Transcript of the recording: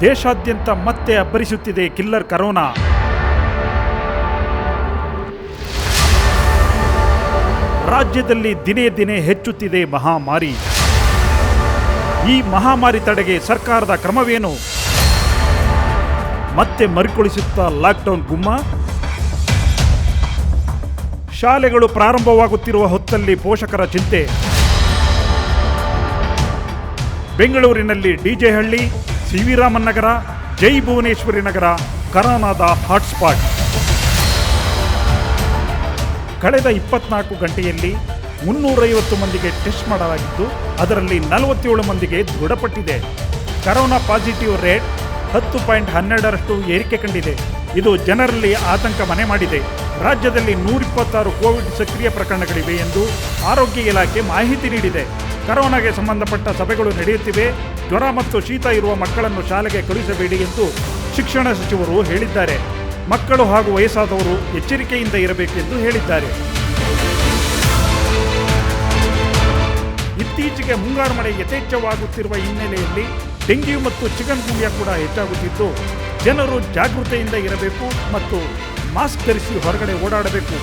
ದೇಶಾದ್ಯಂತ ಮತ್ತೆ ಅಬ್ಬರಿಸುತ್ತಿದೆ killer corona. ರಾಜ್ಯದಲ್ಲಿ ದಿನೇ ದಿನೇ ಹೆಚ್ಚುತ್ತಿದೆ ಮಹಾಮಾರಿ. ಈ ಮಹಾಮಾರಿ ತಡೆಗೆ ಸರ್ಕಾರದ ಕ್ರಮವೇನು? ಮತ್ತೆ ಮರುಕೊಳಿಸುತ್ತಾ ಲಾಕ್ಡೌನ್ ಗುಮ್ಮ? ಶಾಲೆಗಳು ಪ್ರಾರಂಭವಾಗುತ್ತಿರುವ ಹೊತ್ತಲ್ಲಿ ಪೋಷಕರ ಚಿಂತೆ. ಬೆಂಗಳೂರಿನಲ್ಲಿ ಡಿಜೆ ಹಳ್ಳಿ ಸಿ ವಿ ರಾಮನ್ ನಗರ, ಜೈ ಭುವನೇಶ್ವರಿ ನಗರ, ಕರೋನಾದ ಹಾಟ್ಸ್ಪಾಟ್. ಕಳೆದ ಇಪ್ಪತ್ನಾಲ್ಕು ಗಂಟೆಯಲ್ಲಿ ಮುನ್ನೂರೈವತ್ತು ಮಂದಿಗೆ ಟೆಸ್ಟ್ ಮಾಡಲಾಗಿದ್ದು, ಅದರಲ್ಲಿ ನಲವತ್ತೇಳು ಮಂದಿಗೆ ದೃಢಪಟ್ಟಿದೆ. ಕರೋನಾ ಪಾಸಿಟಿವ್ ರೇಟ್ ಹತ್ತು ಪಾಯಿಂಟ್ ಹನ್ನೆರಡರಷ್ಟು ಏರಿಕೆ ಕಂಡಿದೆ. ಇದು ಜನರಲ್ಲಿ ಆತಂಕ ಮನೆ ಮಾಡಿದೆ. ರಾಜ್ಯದಲ್ಲಿ ನೂರಿಪ್ಪತ್ತಾರು ಕೋವಿಡ್ ಸಕ್ರಿಯ ಪ್ರಕರಣಗಳಿವೆ ಎಂದು ಆರೋಗ್ಯ ಇಲಾಖೆ ಮಾಹಿತಿ ನೀಡಿದೆ. ಕರೋನಾಗೆ ಸಂಬಂಧಪಟ್ಟ ಸಭೆಗಳು ನಡೆಯುತ್ತಿವೆ. ಜ್ವರ ಮತ್ತು ಶೀತ ಇರುವ ಮಕ್ಕಳನ್ನು ಶಾಲೆಗೆ ಕಳುಹಿಸಬೇಡಿ ಎಂದು ಶಿಕ್ಷಣ ಸಚಿವರು ಹೇಳಿದ್ದಾರೆ. ಮಕ್ಕಳು ಹಾಗೂ ವಯಸ್ಸಾದವರು ಎಚ್ಚರಿಕೆಯಿಂದ ಇರಬೇಕೆಂದು ಹೇಳಿದ್ದಾರೆ. ಇತ್ತೀಚೆಗೆ ಮುಂಗಾರು ಮಳೆ ಯಥೇಚ್ಛವಾಗುತ್ತಿರುವ ಹಿನ್ನೆಲೆಯಲ್ಲಿ ಡೆಂಗ್ಯೂ ಮತ್ತು ಚಿಕನ್ ಗುಂಡಿಯ ಕೂಡ ಹೆಚ್ಚಾಗುತ್ತಿದ್ದು, ಜನರು ಜಾಗೃತೆಯಿಂದ ಇರಬೇಕು ಮತ್ತು ಮಾಸ್ಕ್ ಧರಿಸಿ ಹೊರಗಡೆ ಓಡಾಡಬೇಕು.